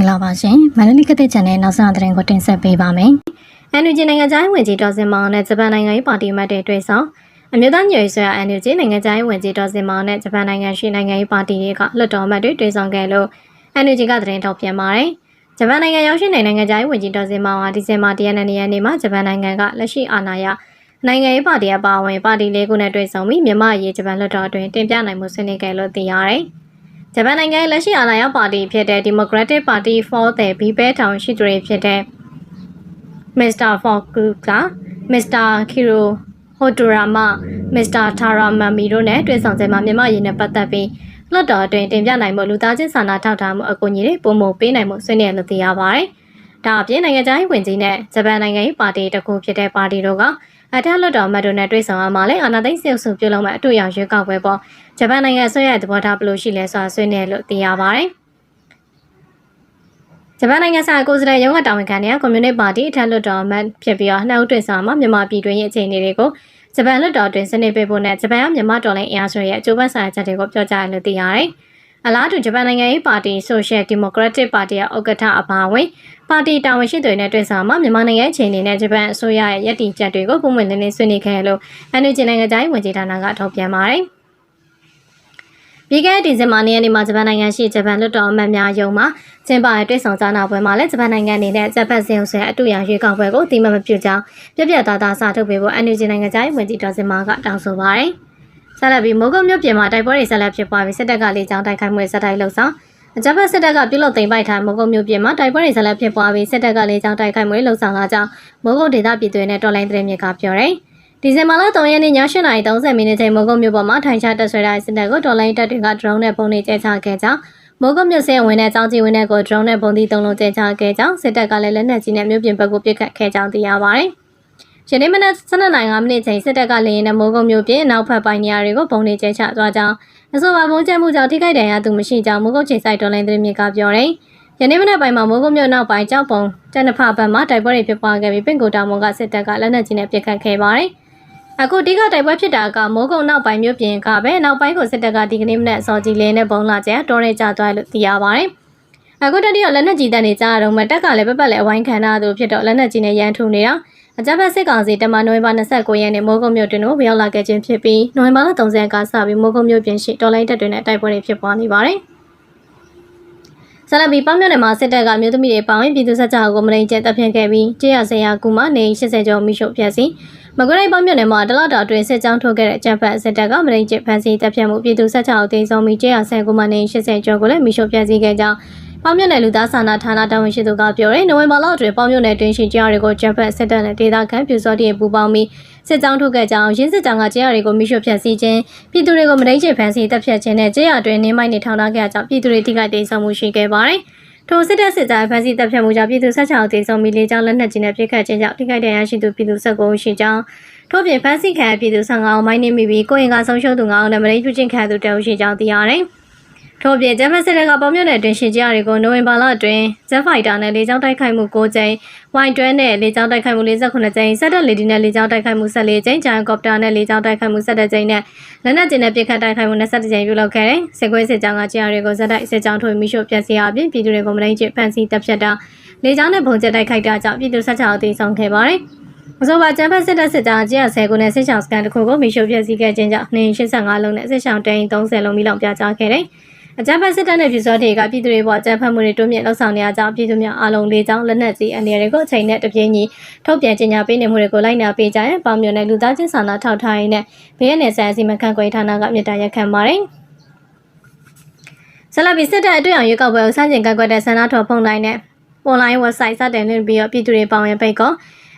င်္ဂလာပါရှင်မန္တလေးကတဲ့ channel နောက်ဆုံးသတင်းကိုတင်ဆက်ပေးပါမယ်။ NUG နိုင်ငံသားဝင်ကြီးဒေါ်စင်မောင်နဲ့ဂျပန်နိုင်ငံရေးပါတီမှတ်တဲ့တွေ့ဆုံအမျိုးသားညွေဆွေ NUG နိုင်ငံသားဝင်ကြီးဒေါ်စင်မောင်နဲ့ဂျပန်နိုင်ငံရှိနိုင်ငံရေးပါတီတွေကလွှတ်တော်မှတ်တွေတွေ့ဆုံခဲ့လို့ NUG ကသတင်းထုတ်ပြန်ပါတယ်။ဂျပန်နိုင်ငံရောက်ရှိနေနိုင်ငံသားဝင်ကြီးဒေါ်စင်မောင်ဟာဒီဇင်ဘာ၁ရက်နေ့ရက်နေ့မှာဂျပန်နိုင်ငံကလက်ရှိအာဏာရနိုင်ငံရေးပါတီအပါအဝင်ပါတီလေးခုနဲ့တွေ့ဆုံပြီးမြန်မာရေးဂျပန်လွှတ်တော်အတွင်းတင်ပြနိုင်မှုဆွေးနွေးခဲ့လို့သိရတယ်။ ဂျပန်နိုင်ငံရဲ့လက်ရှိအာဏာရပါတီဖြစ်တဲ့ Democratic Party for the People တောင်ရှိသူတွေဖြစ်တဲ့ Mr. Fukuka, Mr. Kiro Hotorama, Mr. Taramami တို့နဲ့တွေ့ဆုံချိန်မှာမြန်မာရင်းနဲ့ပတ်သက်ပြီးလွှတ်တော်အတွင်းတင်ပြနိုင်မှုလူသားချင်းစာနာထောက်ထားမှုအကူအညီတွေပုံမပေးနိုင်မှုဆွေးနွေးရလို့သိရပါတယ်။ဒါအပြင်နိုင်ငံခြားရေးဝန်ကြီးနဲ့ဂျပန်နိုင်ငံရေးပါတီတစ်ခုဖြစ်တဲ့ပါတီတို့က အထက်လွှတ်တော်အမတ်တို့နဲ့တွေ့ဆုံရမှာလဲအာဏာသိမ်းစစ်အုပ်စုပြုလုပ်မဲ့အတူရောက်ရွေးကောက်ပွဲပေါ်ဂျပန်နိုင်ငံအစိုးရရဲ့သဘောထားဘယ်လိုရှိလဲဆိုတာဆွေးနွေးလို့သိရပါတယ်။ဂျပန်နိုင်ငံဆိုင်ရာကိုယ်စားလှယ်ရုံးကတာဝန်ခံတဲ့ကွန်မြူနစ်ပါတီအထက်လွှတ်တော်အမတ်ဖြစ်ပြီးတော့နှောက်တွေ့ဆောင်မှာမြန်မာပြည်တွင်းရဲ့အခြေအနေတွေကိုဂျပန်လွှတ်တော်တွင်စနစ်ပေးဖို့နဲ့ဂျပန်ကမြန်မာတော်လှန်အင်အားစုရဲ့အကျိုးပတ်ဆိုင်ရာချက်တွေကိုပြောကြားရလို့သိရတယ်။ အလားတူဂျပန်နိုင်ငံရေးပါတီ Social Democratic Party ရဲ့ဥက္ကဋ္ဌအပါအဝင်ပါတီတာဝန်ရှိသူတွေနဲ့တွေ့ဆုံမှာမြန်မာနိုင်ငံအခြေအနေနဲ့ဂျပန်အစိုးရရဲ့ရည်တည်ချက်တွေကိုပုံမှန်လင်းလင်းဆွေးနွေးခဲ့လို့ NUG နိုင်ငံသားရေးဝန်ကြီးဌာနကထုတ်ပြန်ပါတယ်။ပြီးခဲ့တဲ့ဒီဇင်ဘာနေ့ရက်နေ့မှာဂျပန်နိုင်ငံရှိဂျပန်လွှတ်တော်အမတ်များယုံမှာကျင်းပတဲ့တွေ့ဆုံကြားနာပွဲမှာလည်းဂျပန်နိုင်ငံအနေနဲ့ဂျပန်စင်အောင်ဆွဲအတူရရွေးကောက်ပွဲကိုအတိမမပြုကြောင်းပြပြသားသားစာထုတ်ပေးဖို့ NUG နိုင်ငံသားရေးဝန်ကြီးဒေါ်စင်မာကတောင်းဆိုပါတယ်။ ဆက်လက်ပြီးမိုးကုတ်မြို့ပြင်မှာတိုက်ပွဲတွေဆက်လက်ဖြစ်ပွားပြီးစစ်တပ်ကလေကြောင်းတိုက်ခိုက်မှုဆက်တိုက်လှုပ်ဆောင်အကြမ်းဖက်စစ်တပ်ကပြုလုပ်သိမ်းပိုက်ထားမိုးကုတ်မြို့ပြင်မှာတိုက်ပွဲတွေဆက်လက်ဖြစ်ပွားပြီးစစ်တပ်ကလေကြောင်းတိုက်ခိုက်မှုလှုပ်ဆောင်လာကြောင်းမိုးကုတ်ဒေသပြည်သူတွေနဲ့တော်လိုင်းသတင်းမြစ်ကပြောတယ်။ဒီဇင်ဘာလ3ရက်နေ့ည8:30မိနစ်ချိန်မိုးကုတ်မြို့ပေါ်မှာထိုင်ချတက်ဆွဲတဲ့စစ်တပ်ကိုတော်လိုင်းတပ်တွေက drone နဲ့ပုံနေကျဲချခဲ့ကြောင်းမိုးကုတ်မြို့စဲဝင်တဲ့အကြောင်းကြီးဝင်တဲ့ကို drone နဲ့ပုံသီးသုံးလုံးကျဲချခဲ့ကြောင်းစစ်တပ်ကလည်းလက်နက်ကြီးနဲ့မြို့ပြင်ဘက်ကိုပစ်ခတ်ခဲ့ကြောင်းသိရပါတယ်။ ယနေ့မနက်12:05မိနစ်ချိန်စစ်တပ်ကလေရင်နဲ့မိုးကုတ်မြို့ပြင်နောက်ဖက်ပိုင်းနေရာတွေကိုပုံနေကျဲချသွားကြောင်းအဆိုပါဘုံကျဲမှုကြောင့်ထိခိုက်ဒဏ်ရာသူမရှိကြောင်းမိုးကုတ်ချိန်ဆိုင်တော်လိုင်းသတင်းမြစ်ကပြောတယ်။ယနေ့မနက်ပိုင်းမှာမိုးကုတ်မြို့နောက်ပိုင်းကြောက်ပုံကျန်နဖဘက်မှာတိုက်ပွဲတွေဖြစ်ပွားခဲ့ပြီးပင်ကိုတောင်မုံကစစ်တပ်ကလက်နက်ကြီးနဲ့ပစ်ခတ်ခဲ့ပါတယ်။အခုတိကတိုက်ပွဲဖြစ်တာကမိုးကုံနောက်ပိုင်းမြို့ပြင်ကပဲနောက်ပိုင်းကိုစစ်တပ်ကဒီကနေ့မနက်အစောကြီးလင်းနဲ့ဘုံလာကျတော်ရဲကြသွားလို့သိရပါတယ်။အခုတတိယလက်နက်ကြီးတန်းနေကြတော့မှတက်ကလည်းပပလည်းအဝိုင်းခံရသူဖြစ်တော့လက်နက်ကြီးနဲ့ရန်ထုနေတာ အကြမ်းဖက်စစ်ကောင်စီတမန်နိုဝင်ဘာ29ရက်နေ့မိုးကုံမြို့တွင်ကိုရောက်လာခဲ့ခြင်းဖြစ်ပြီးနိုဝင်ဘာလ30ရက်ကစပြီးမိုးကုံမြို့ပြင်ရှိတော်လိုင်းတပ်တွေနဲ့တိုက်ပွဲတွေဖြစ်ပွားနေပါတယ်။ဆလဘီပေါင်းမြနယ်မှာစစ်တပ်ကမြို့သမီးတွေပေါင်းရင်ပြည်သူ့ဆက်ကြောကိုမလိန်ကျဲတပ်ဖြတ်ခဲ့ပြီးကျေးရဆရာကူမနေ80ကျော်မိရှုဖျက်စီမကွေးတိုင်းပေါင်းမြနယ်မှာတလတာအတွင်းစစ်ကြောင်းထုတ်ခဲ့တဲ့အကြမ်းဖက်စစ်တပ်ကမလိန်ကျဲဖမ်းဆီးတပ်ဖြတ်မှုပြည်သူ့ဆက်ကြောအသေးဆုံးပြီးကျေးရဆရာကူမနေ80ကျော်ကိုလည်းမိရှုဖျက်စီခဲ့ကြောင်း ပေါင်းမြနယ်လူသားစာနာဌာနတာဝန်ရှိသူကပြောတယ်နိုဝင်ဘာလအတွင်းပေါင်းမြနယ်တွင်ရှိကြားတွေကိုဂျပန်စစ်တပ်နဲ့ဒေသခံပြူစောတိပူပေါင်းပြီးစစ်ကြောင်းထုတ်ခဲ့ကြောင်းရင်းစစ်ကြောင်းကကြားတွေကိုမိရှုဖျက်ဆီးခြင်းပြည်သူတွေကိုမတိတ်ချဖမ်းဆီးတပ်ဖြတ်ခြင်းနဲ့ကြားအတွင်းနေမိုက်နေထောင်ထားခဲ့ကြောင်းပြည်သူတွေထိခိုက်ဒေဆုံးမှုရှိခဲ့ပါတယ်။ထိုစစ်တပ်စစ်သားဖမ်းဆီးတပ်ဖြတ်မှုကြောင့်ပြည်သူဆက်ချောင်းတေဆုံးပြီးလေကြောင်းလက်နက်ကြီးနဲ့ပြစ်ခတ်ခြင်းကြောင့်ထိခိုက်ဒဏ်ရာရှိသူပြည်သူ၁၉ရှိကြောင်းထို့ပြင်ဖမ်းဆီးခံရပြည်သူ15အောင်မိုင်းနေမိပြီးကိုရင်ကဆုံးရှုံးသူ9အောင်နဲ့မရိပြုချင်းခံသူတအုပ်ရှိကြောင်းသိရတယ်။ ထို့ပြင်ဂျမစစ်တပ်ကပေါ်မြို့နယ်တွင်ရှင်ကြားတွေကိုနိုဝင်ဘာလအတွင်းဇက်ဖိုက်တာနဲ့လေကြောင်းတိုက်ခိုက်မှု9ကြိမ်၊ဝိုင်တွဲနဲ့လေကြောင်းတိုက်ခိုက်မှု48ကြိမ်၊စက်တက်လေဒီနဲ့လေကြောင်းတိုက်ခိုက်မှု14ကြိမ်၊ဂျိုင်ကော်ပတာနဲ့လေကြောင်းတိုက်ခိုက်မှု17ကြိမ်နဲ့လက်နက်ကျင်းနဲ့ပစ်ခတ်တိုက်ခိုက်မှု21ကြိမ်ပြုလုပ်ခဲ့တယ်။စစ်ကွေးစစ်ကြောင်းကကြားတွေကိုဇက်တိုက်စစ်ကြောင်းထွေမိရှို့ဖျက်ဆီးအပြင်ပြည်သူတွေကိုမလိမ့်ချဖမ်းဆီးတပ်ဖြတ်တာလေကြောင်းနဲ့ပုံကျက်တိုက်ခိုက်တာကြောင့်ပြည်သူ16အသေးဆုံးခဲ့ပါတယ်။အဆိုပါကျန်းဖက်စစ်တပ်စစ်ကြောင်းကြီးရဆဲခုနဲ့စစ်ချောင်းစကန်တစ်ခုကိုမိရှုပြည့်စည်ခဲ့ခြင်းကြောင့်နှင်း85လုံးနဲ့စစ်ချောင်းတိန်30လုံးမိလောင်ပြကြားခဲ့တယ်။ အကြမ်းဖက်စစ်တပ်နဲ့ပြည်စောတွေကပြည်သူတွေပေါ်အကြမ်းဖက်မှုတွေတွန်းမြင့်လှုပ်ဆောင်နေကြကြောင်းပြည်သူများအားလုံးလေးချောင်းလက်နက်ကြီးအနေတွေကိုအချိန်နဲ့တပြေးညီထုတ်ပြန်ကြေညာပေးနေမှုတွေကိုလိုက်နာပေးကြရင်ပေါင်မြုံနဲ့လူသားချင်းစာနာထောက်ထားရင်းနဲ့ဘေးရနယ်ဆိုင်အစီမံခန့်ခွဲဌာနကမြစ်တာရက်ခံပါတယ်ဆလာဘီစစ်တပ်အတွက်အောင်ရွေးကောက်ပွဲကိုစတင်ကန့်ကွက်တဲ့ဆန္ဒထော်ဖုန်တိုင်းနဲ့ online website စတင်နေပြီးတော့ပြည်သူတွေပေါင်းရင်ပိတ်ကော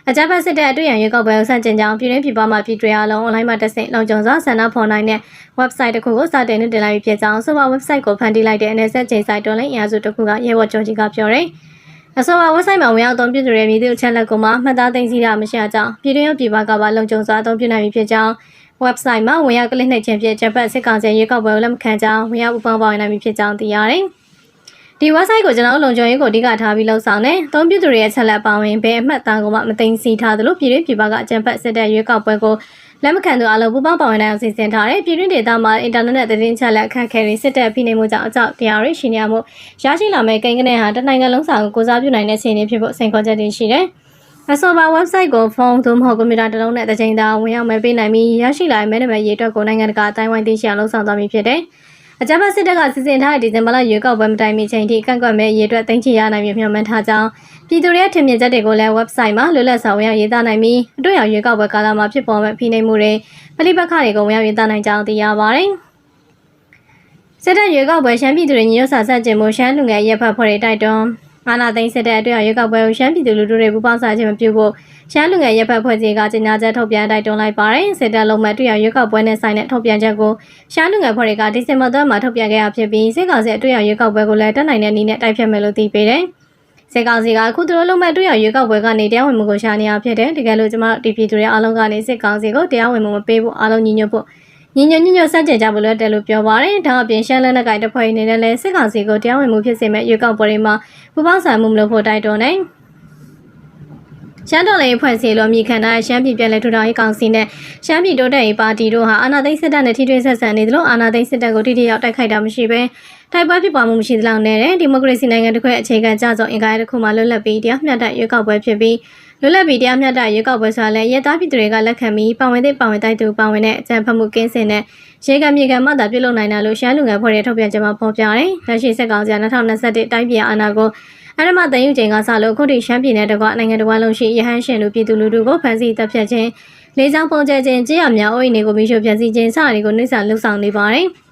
အကြမ်းဖက်စစ်တပ်အတွေ့အကြုံရွေးကောက်ပွဲကိုစတင်ကြောင်းပြည်တွင်းပြည်ပမှပြည်တွေအားလုံး online မှာတက်ဆင့်လုံခြုံစွာဆန္ဒဖော်နိုင်တဲ့ website တစ်ခုကိုစတင်နေတင်လိုက်ဖြစ်ကြောင်းဆိုပါ website ကိုဖန်တီးလိုက်တဲ့ NSS ချိန်ဆိုင်တော်လိုင်းအင်အားစုတစ်ခုကရဲဘော်ကျော်ကြီးကပြောတယ်။အဆိုပါ website မှာဝင်ရောက်သုံးပြည်သူတွေမြည်သည့်အချက်လက်ကိုမှမှတ်သားသိမ်းဆည်းတာမရှိကြောင်းပြည်တွင်းပြည်ပကပါလုံခြုံစွာအသုံးပြုနိုင်ပြီဖြစ်ကြောင်း website မှာဝင်ရောက်ကလစ်နှိပ်ခြင်းဖြင့်ဂျပန်စစ်ကောင်စီရွေးကောက်ပွဲကိုလက်မခံကြောင်းဝင်ရောက်ပူးပေါင်းပါဝင်နိုင်ပြီဖြစ်ကြောင်းသိရတယ်။ ဒီ website ကိုကျွန်တော်လုံခြုံရေးကိုအဓိကထားပြီးလှုပ်ဆောင်နေ။သုံးပြသူတွေရဲ့ချက်လက်ပါဝင်ဘယ်အမှတ်အသားကိုမှမသိသိထားသလိုပြည်တွင်းပြည်ပကအကြံဖက်စစ်တဲ့ရွေးကောက်ပွဲကိုလက်မခံသူအလုံးပူပေါင်းပါဝင်နိုင်အောင်စီစဉ်ထားတဲ့ပြည်တွင်းဒေသမှာအင်တာနက်နဲ့သတင်းချက်လက်အခက်အခဲတွေစစ်တပ်ဖိနှိပ်မှုကြောင့်အကြောက်တရားတွေရှိနေရမှုရရှိလာမဲ့ကိန်းကနေဟာတနိုင်ငံလုံးစာကိုကိုစားပြုနိုင်တဲ့အခြေအနေဖြစ်ဖို့စိန်ခေါ်ချက်တွေရှိတယ်။အဆိုပါ website ကိုဖုန်းသို့မဟုတ်ကွန်ပျူတာတစ်လုံးနဲ့တစ်ချိန်သာဝင်ရောက်မဲ့ပေးနိုင်ပြီးရရှိလာတဲ့မဲနံပါတ်ရေးအတွက်ကိုနိုင်ငံတကာအတိုင်းဝိုင်းသိရှိအောင်လှုံ့ဆော်သွားမည်ဖြစ်တယ်။ အကြမ်းဖက်စစ်တပ်ကစီစဉ်ထားတဲ့ဒီဇင်ဘာလရွေးကောက်ပွဲမတိုင်မီချိန်ထိကန့်ကွက်မဲ့ရေးအတွက်တင်ချီရနိုင်မျိုးမျှော်မှန်းထားကြောင်းပြည်သူတွေရဲ့ထင်မြင်ချက်တွေကိုလည်း website မှာလွတ်လပ်စွာဝင်ရောက်ရေးသားနိုင်ပြီးအတွေ့အကြုံရွေးကောက်ပွဲကာလမှာဖြစ်ပေါ်မဲ့ဖိနှိပ်မှုတွေပဋိပက္ခတွေကိုဝင်ရောက်ရေးသားနိုင်ကြောင်းသိရပါတယ်။စစ်တပ်ရွေးကောက်ပွဲရှမ်းပြည်သူတွေညှို့ဆာဆက်ကျင်မှုရှမ်းလူငယ်ရပ်ဖက်ဖွဲ့တွေတိုက်တွန်း အာနာသိန်းစစ်တပ်အတွက်ရွေးကောက်ပွဲကိုရှမ်းပြည်သူလူထုတွေပူးပေါင်းစားခြင်းမပြုဖို့ရှမ်းလူငယ်ရပ်ဖက်ဖွဲ့စည်းကကြေညာချက်ထုတ်ပြန်တိုက်တွန်းလိုက်ပါတယ်စစ်တပ်လုံးမဲ့တွေ့ရရွေးကောက်ပွဲနဲ့ဆိုင်တဲ့ထုတ်ပြန်ချက်ကိုရှမ်းလူငယ်ဖွဲ့တွေကဒီဇင်ဘာလမှာထုတ်ပြန်ခဲ့ရဖြစ်ပြီးစစ်ကောင်စီအတွေ့အရွေးကောက်ပွဲကိုလည်းတက်နိုင်တဲ့နည်းနဲ့တိုက်ဖြတ်မယ်လို့သိပေးတယ်။စစ်ကောင်စီကအခုသူတို့လုံးမဲ့တွေ့ရရွေးကောက်ပွဲကနေတရားဝင်မှုကိုရှာနေရဖြစ်တယ်။တကယ်လို့ကျမတို့ဒီပြည်သူတွေအားလုံးကနေစစ်ကောင်စီကိုတရားဝင်မှုမပေးဖို့အားလုံးညီညွတ်ဖို့ ညီညွတ်ညညွတ်စက်ကြကြဖို့လည်းတယ်လို့ပြောပါတယ်။ဒါအပြင်ရှမ်းလက်နက်ကိုင်တပ်ဖွဲ့အနေနဲ့လည်းစစ်ကောင်စီကိုတရားဝင်မှုဖြစ်စေမဲ့ရွေးကောက်ပွဲတွေမှာပူးပေါင်းဆောင်မှုမလုပ်ဖို့တိုက်တွန်းတယ်။ရှမ်းတော်လှန်ရေးဖွဲ့စည်းလို့မြည်ခံတဲ့ရှမ်းပြည်ပြည်လဲထူထောင်ရေးကောင်စီနဲ့ရှမ်းပြည်တိုးတက်ရေးပါတီတို့ဟာအာဏာသိမ်းစစ်တပ်နဲ့ထိတွေ့ဆက်ဆံနေသလိုအာဏာသိမ်းစစ်တပ်ကိုတိတိယောက်တိုက်ခိုက်တာမရှိဘဲတိုက်ပွဲဖြစ်ပွားမှုမရှိသလောက်နဲ့ဒီမိုကရေစီနိုင်ငံတစ်ခွဲအခြေခံကြဆုံးအင်္ဂါရတစ်ခုမှလွတ်လပ်ပြီးတရားမျှတရွေးကောက်ပွဲဖြစ်ပြီး လွတ်လပ်ပြီးတရားမျှတရွေးကောက်ပွဲဆိုတာလည်းရဲသားပြည်သူတွေကလက်ခံပြီးပါဝင်တဲ့ပါဝင်တိုက်သူပါဝင်တဲ့အကြံဖတ်မှုကင်းစင်တဲ့ရေကမြေကမှသာပြုလုပ်နိုင်တာလို့ရှမ်းလူငယ်ဖွဲ့ရဲ့ထုတ်ပြန်ချက်မှာဖော်ပြတယ်။လက်ရှိစက်ကောင်စီက2021တိုင်းပြည်အာဏာကိုအဲ့ဒီမှာတန်ယူချိန်ကစလို့ခုထိရှမ်းပြည်နယ်တကွနိုင်ငံတော်လုံးရှိရဟန်းရှင်လူပြည်သူလူထုကိုဖမ်းဆီးတပ်ဖြတ်ခြင်းလေးချောင်းပုံကျဲခြင်းကြေးရများအိုးအိမ်တွေကိုမိရှုဖျက်ဆီးခြင်းစတာတွေကိုနှိမ့်ဆန်လှုပ်ဆောင်နေပါတယ်။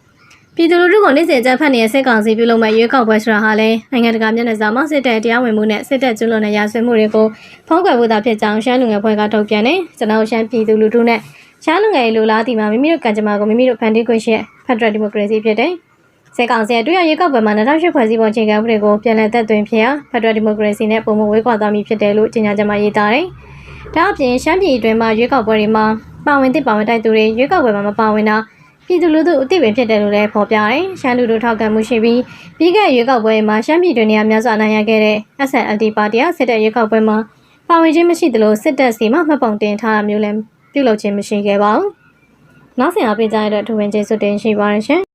ပြည်သူလူထုကိုနှိမ့်ဆက်ကြဖက်နေတဲ့စစ်ကောင်စီပြုလုပ်မဲ့ရွေးကောက်ပွဲဆိုတာဟာလည်းနိုင်ငံတကာမျက်နှာစာမှာစစ်တပ်တရားဝင်မှုနဲ့စစ်တပ်ကျွလွန်တဲ့ရာဇဝတ်မှုတွေကိုဖုံးကွယ်ဖို့သာဖြစ်ကြောင်းရှမ်းလူငယ်ဖွဲ့ကထုတ်ပြန်တယ်။ကျွန်တော်ရှမ်းပြည်သူလူထုနဲ့ရှမ်းလူငယ်လူလားတီမှာမိမိတို့ကံကြမ္မာကိုမိမိတို့ဖန်တီးခွင့်ရှိဖက်ဒရယ်ဒီမိုကရေစီဖြစ်တယ်။စေကောင်စီအတွေ့အကြုံကောက်ပွဲမှာ2008ဖွဲ့စည်းပုံအခြေခံဥပဒေကိုပြန်လည်သက်သွင်းဖြစ်ရာဖက်ဒရယ်ဒီမိုကရေစီနဲ့ပုံမဝေးကွာသွားမည်ဖြစ်တယ်လို့ကြေညာချက်မှာရေးသားတယ်။ဒါအပြင်ရှမ်းပြည်အတွင်းမှာရွေးကောက်ပွဲတွေမှာပါဝင်သည့်ပါဝင်တိုက်သူတွေရွေးကောက်ပွဲမှာမပါဝင်တာ ပြည်သူလူထုအသိပင်ဖြစ်တယ်လို့လည်းဖော်ပြတယ်။ရှမ်းလူထုထောက်ခံမှုရှိပြီးပြီးခဲ့ရွေးကောက်ပွဲမှာရှမ်းပြည်တွင်နေရာများစွာနိုင်ရခဲ့တဲ့ SNLD ပါတီကစစ်တပ်ရွေးကောက်ပွဲမှာပါဝင်ခြင်းမရှိသလိုစစ်တပ်စီမှမှတ်ပုံတင်ထားတာမျိုးလည်းပြုလုပ်ခြင်းမရှိခဲ့ပါဘူး။နောက်ဆင်အားပေးကြရတဲ့ထူဝင်ကျေးဇူးတင်ရှိပါရရှင်။